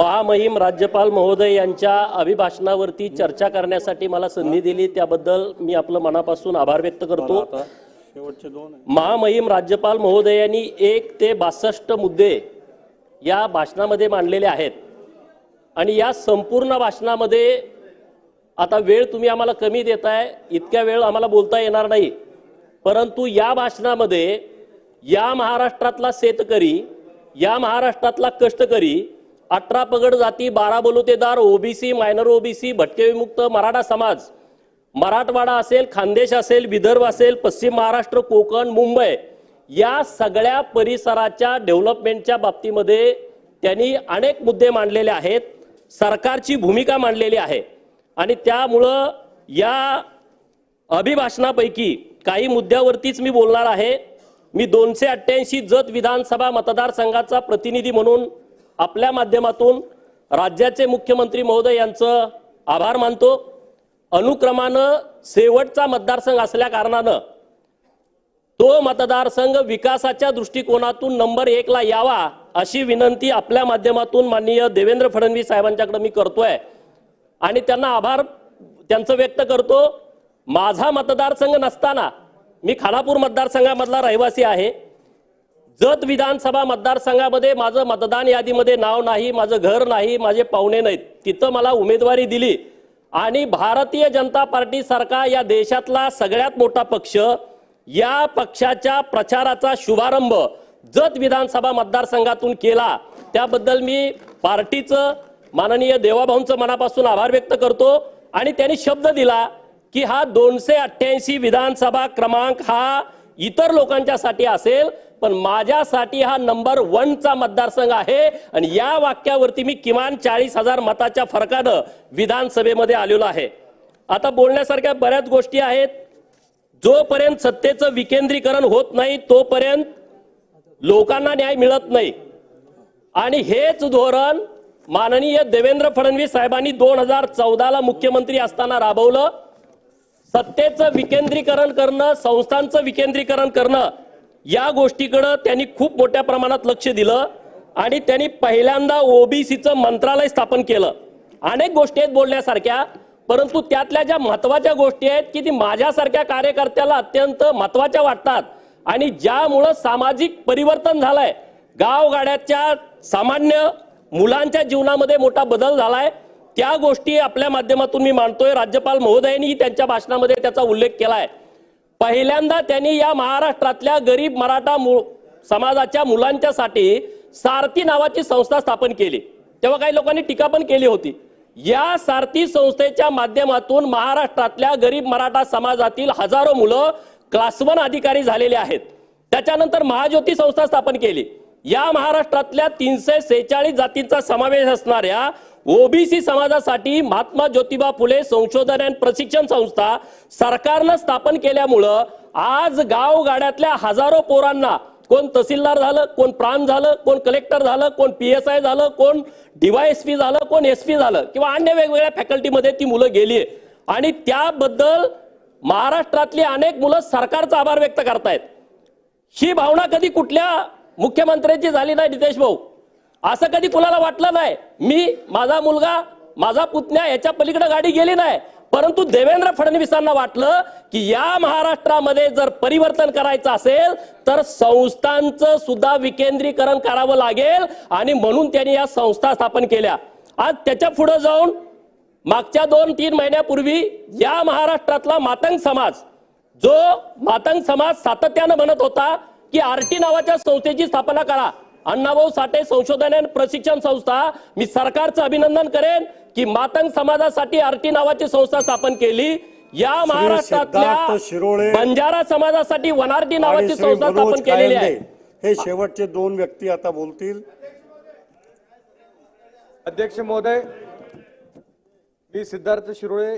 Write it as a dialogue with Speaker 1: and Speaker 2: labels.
Speaker 1: महामहिम राज्यपाल महोदय यांच्या अभिभाषणावरती चर्चा करण्यासाठी मला संधी दिली त्याबद्दल मी आपलं मनापासून आभार व्यक्त करतो महामहिम राज्यपाल महोदयांनी एक ते बासष्ट मुद्दे या भाषणामध्ये मांडलेले आहेत आणि या संपूर्ण भाषणामध्ये आता वेळ तुम्ही आम्हाला कमी देताय इतक्या वेळ आम्हाला बोलता येणार नाही परंतु या भाषणामध्ये या महाराष्ट्रातला शेतकरी या महाराष्ट्रातला कष्टकरी अठरा पगड जाती बारा बलुतेदार ओबीसी मायनर ओबीसी भटके विमुक्त मराठा समाज मराठवाडा असेल खानदेश असेल विदर्भ असेल पश्चिम महाराष्ट्र कोकण मुंबई या सगळ्या परिसराच्या डेव्हलपमेंटच्या बाबतीमध्ये त्यांनी अनेक मुद्दे मांडलेले आहेत सरकारची भूमिका मांडलेली आहे आणि त्यामुळं या अभिभाषणापैकी काही मुद्द्यावरतीच मी बोलणार आहे मी दोनशे अठ्ठ्याऐंशी जत विधानसभा मतदारसंघाचा प्रतिनिधी म्हणून आपल्या माध्यमातून राज्याचे मुख्यमंत्री महोदय यांचं आभार मानतो अनुक्रमानं शेवटचा मतदारसंघ असल्या कारणानं तो मतदारसंघ विकासाच्या दृष्टिकोनातून नंबर एकला यावा अशी विनंती आपल्या माध्यमातून माननीय देवेंद्र फडणवीस साहेबांच्याकडे मी करतोय आणि त्यांना आभार त्यांचं व्यक्त करतो माझा मतदारसंघ नसताना मी खानापूर मतदारसंघामधला रहिवासी आहे जत विधानसभा मतदारसंघामध्ये माझं मतदान यादीमध्ये नाव नाही माझं घर नाही माझे पाहुणे नाहीत तिथं मला उमेदवारी दिली आणि भारतीय जनता पार्टी सारखा या देशातला सगळ्यात मोठा पक्ष या पक्षाच्या प्रचाराचा शुभारंभ जत विधानसभा मतदारसंघातून केला त्याबद्दल मी पार्टीचं माननीय देवाभाऊंचं मनापासून आभार व्यक्त करतो आणि त्यांनी शब्द दिला की हा दोनशे अठ्ठ्याऐंशी विधानसभा क्रमांक हा इतर लोकांच्यासाठी असेल पण माझ्यासाठी हा नंबर वनचा मतदारसंघ आहे आणि या वाक्यावरती मी किमान चाळीस हजार मताच्या फरकानं विधानसभेमध्ये आलेलो आहे आता बोलण्यासारख्या बऱ्याच गोष्टी आहेत जोपर्यंत सत्तेचं विकेंद्रीकरण होत नाही तोपर्यंत लोकांना न्याय मिळत नाही आणि हेच धोरण माननीय देवेंद्र फडणवीस साहेबांनी दोन हजार चौदाला मुख्यमंत्री असताना राबवलं सत्तेचं विकेंद्रीकरण करणं संस्थांचं विकेंद्रीकरण करणं या गोष्टीकडं त्यांनी खूप मोठ्या प्रमाणात लक्ष दिलं आणि त्यांनी पहिल्यांदा ओबीसीचं मंत्रालय स्थापन केलं अनेक गोष्टी आहेत बोलण्यासारख्या परंतु त्यातल्या ज्या महत्वाच्या गोष्टी आहेत की ती माझ्यासारख्या कार्यकर्त्याला अत्यंत महत्वाच्या वाटतात आणि ज्यामुळं सामाजिक परिवर्तन झालंय गावगाड्याच्या सामान्य मुलांच्या जीवनामध्ये मोठा बदल झालाय त्या गोष्टी आपल्या माध्यमातून मी मानतोय राज्यपाल महोदयांनी त्यांच्या भाषणामध्ये त्याचा उल्लेख केलाय पहिल्यांदा त्यांनी या महाराष्ट्रातल्या गरीब मराठा मु समाजाच्या मुलांच्यासाठी सारथी नावाची संस्था स्थापन केली तेव्हा काही लोकांनी टीका पण केली होती या सारथी संस्थेच्या माध्यमातून महाराष्ट्रातल्या गरीब मराठा समाजातील हजारो मुलं क्लास वन अधिकारी झालेले आहेत त्याच्यानंतर महाज्योती संस्था स्थापन केली या महाराष्ट्रातल्या तीनशे सेहेचाळीस जातींचा समावेश असणाऱ्या ओबीसी समाजासाठी महात्मा ज्योतिबा फुले संशोधन आणि प्रशिक्षण संस्था सरकारनं स्थापन केल्यामुळं आज गाव गाड्यातल्या हजारो पोरांना कोण तहसीलदार झालं कोण प्राण झालं कोण कलेक्टर झालं कोण पी एस आय झालं कोण पी झालं कोण एस पी झालं किंवा अन्य वेगवेगळ्या फॅकल्टीमध्ये ती मुलं गेली आणि त्याबद्दल महाराष्ट्रातली अनेक मुलं सरकारचा आभार व्यक्त करतायत ही भावना कधी कुठल्या मुख्यमंत्र्यांची झाली नाही नितेश भाऊ असं कधी कुणाला वाटलं नाही मी माझा मुलगा माझा पुतण्या याच्या पलीकडे गाडी गेली नाही परंतु देवेंद्र फडणवीसांना वाटलं की या महाराष्ट्रामध्ये जर परिवर्तन करायचं असेल तर संस्थांचं सुद्धा विकेंद्रीकरण करावं लागेल आणि म्हणून त्यांनी या संस्था स्थापन केल्या आज त्याच्या पुढे जाऊन मागच्या दोन तीन महिन्यापूर्वी या महाराष्ट्रातला मातंग समाज जो मातंग समाज सातत्यानं म्हणत होता की आरटी नावाच्या संस्थेची स्थापना करा अण्णाभाऊ साठे संशोधन आणि प्रशिक्षण संस्था मी सरकारचं अभिनंदन करेन की मातंग समाजासाठी आरटी नावाची संस्था स्थापन केली या महाराष्ट्रातल्या बंजारा समाजासाठी वनारटी नावाची संस्था स्थापन केलेली आहे
Speaker 2: हे शेवटचे दोन व्यक्ती आता बोलतील
Speaker 3: अध्यक्ष महोदय मी सिद्धार्थ शिरोळे